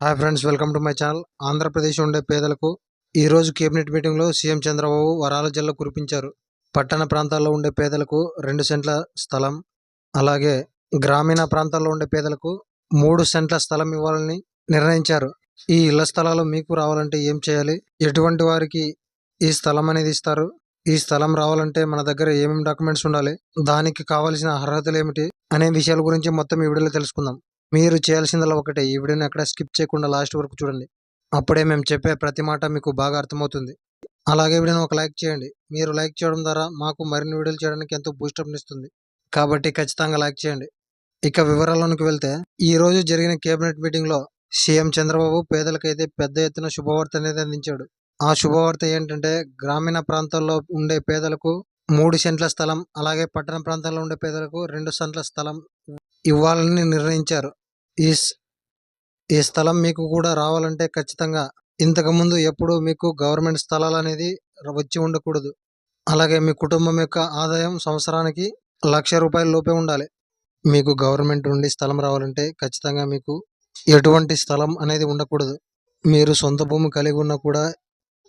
Hi friends welcome to my channel Andhra Pradesh ఉండే పేదలకు ఈ రోజు కేబినెట్ మీటింగ్లో సీఎం చంద్రబాబు వరాల జిల్లా కురిపించారు. పట్టణ ప్రాంతాల్లో ఉండే పేదలకు రెండు సెంట్ల స్థలం అలాగే గ్రామీణ ప్రాంతాల్లో ఉండే పేదలకు మూడు సెంట్ల స్థలం ఇవ్వాలని నిర్ణయించారు. ఈ ఇళ్ళ స్థలాలు మీకు రావాలంటే ఏం చేయాలి? ఎటువంటి వారికి ఈ స్థలం అనేది ఇస్తారు? ఈ స్థలం రావాలంటే మన దగ్గర ఏమేమి డాక్యుమెంట్స్ ఉండాలి? దానికి కావాల్సిన అర్హతలు ఏమిటి? అనే విషయాల గురించి మొత్తం ఈ వీడియోలో తెలుసుకుందాం. మీరు చేయాల్సిందల్లా ఒకటే. ఈ వీడియోని ఎక్కడ స్కిప్ చేయకుండా లాస్ట్ వరకు చూడండి. అప్పుడే మేము చెప్పే ప్రతి మాట మీకు బాగా అర్థమవుతుంది. అలాగే వీడియోని ఒక లైక్ చేయండి. మీరు లైక్ చేయడం ద్వారా మాకు మరిన్ని వీడియోలు చేయడానికి ఎంతో బూస్టప్ ఇస్తుంది. కాబట్టి ఖచ్చితంగా లైక్ చేయండి. ఇక వివరాల్లోనికి వెళ్తే ఈ రోజు జరిగిన కేబినెట్ మీటింగ్లో సీఎం చంద్రబాబు పేదలకైతే పెద్ద ఎత్తున శుభవార్త అనేది అందించాడు. ఆ శుభవార్త ఏంటంటే గ్రామీణ ప్రాంతాల్లో ఉండే పేదలకు మూడు సెంట్ల స్థలం అలాగే పట్టణ ప్రాంతాల్లో ఉండే పేదలకు రెండు సెంట్ల స్థలం ఇవ్వాలని నిర్ణయించారు. ఈ స్- ఈ స్థలం మీకు కూడా రావాలంటే ఖచ్చితంగా ఇంతకు ముందు ఎప్పుడు మీకు గవర్నమెంట్ స్థలాలు అనేది వచ్చి ఉండకూడదు. అలాగే మీ కుటుంబం యొక్క ఆదాయం సంవత్సరానికి లక్ష రూపాయల లోపే ఉండాలి. మీకు గవర్నమెంట్ నుండి స్థలం రావాలంటే ఖచ్చితంగా మీకు ఎటువంటి స్థలం అనేది ఉండకూడదు. మీరు సొంత భూమి కలిగి ఉన్నా కూడా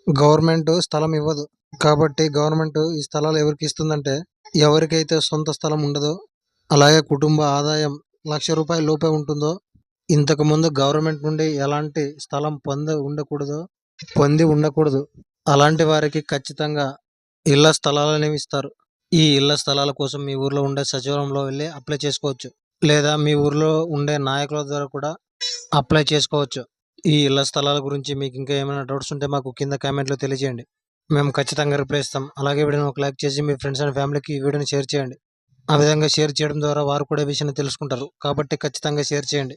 గవర్నమెంట్ స్థలం ఇవ్వదు. కాబట్టి గవర్నమెంట్ ఈ స్థలాలు ఎవరికి ఇస్తుందంటే ఎవరికైతే సొంత స్థలం ఉండదో అలాగే కుటుంబ ఆదాయం లక్ష రూపాయల లోపే ఉంటుందో ఇంతకు ముందు గవర్నమెంట్ నుండి ఎలాంటి స్థలం పొంద ఉండకూడదో పొంది ఉండకూడదు. అలాంటి వారికి ఖచ్చితంగా ఇళ్ళ స్థలాలు అనేవి ఇస్తారు. ఈ ఇళ్ళ స్థలాల కోసం మీ ఊర్లో ఉండే సచివాలయంలో వెళ్ళి అప్లై చేసుకోవచ్చు. లేదా మీ ఊర్లో ఉండే నాయకుల ద్వారా కూడా అప్లై చేసుకోవచ్చు. ఈ ఇళ్ళ స్థలాల గురించి మీకు ఇంకా ఏమైనా డౌట్స్ ఉంటే మాకు కింద కామెంట్లో తెలియజేయండి. మేము ఖచ్చితంగా రిప్లై ఇస్తాం. అలాగే వీడియోని ఒక లైక్ చేసి మీ ఫ్రెండ్స్ అండ్ ఫ్యామిలీకి ఈ వీడియోని షేర్ చేయండి. ఆ విధంగా షేర్ చేయడం ద్వారా వారు కూడా విషయాన్ని తెలుసుకుంటారు. కాబట్టి ఖచ్చితంగా షేర్ చేయండి.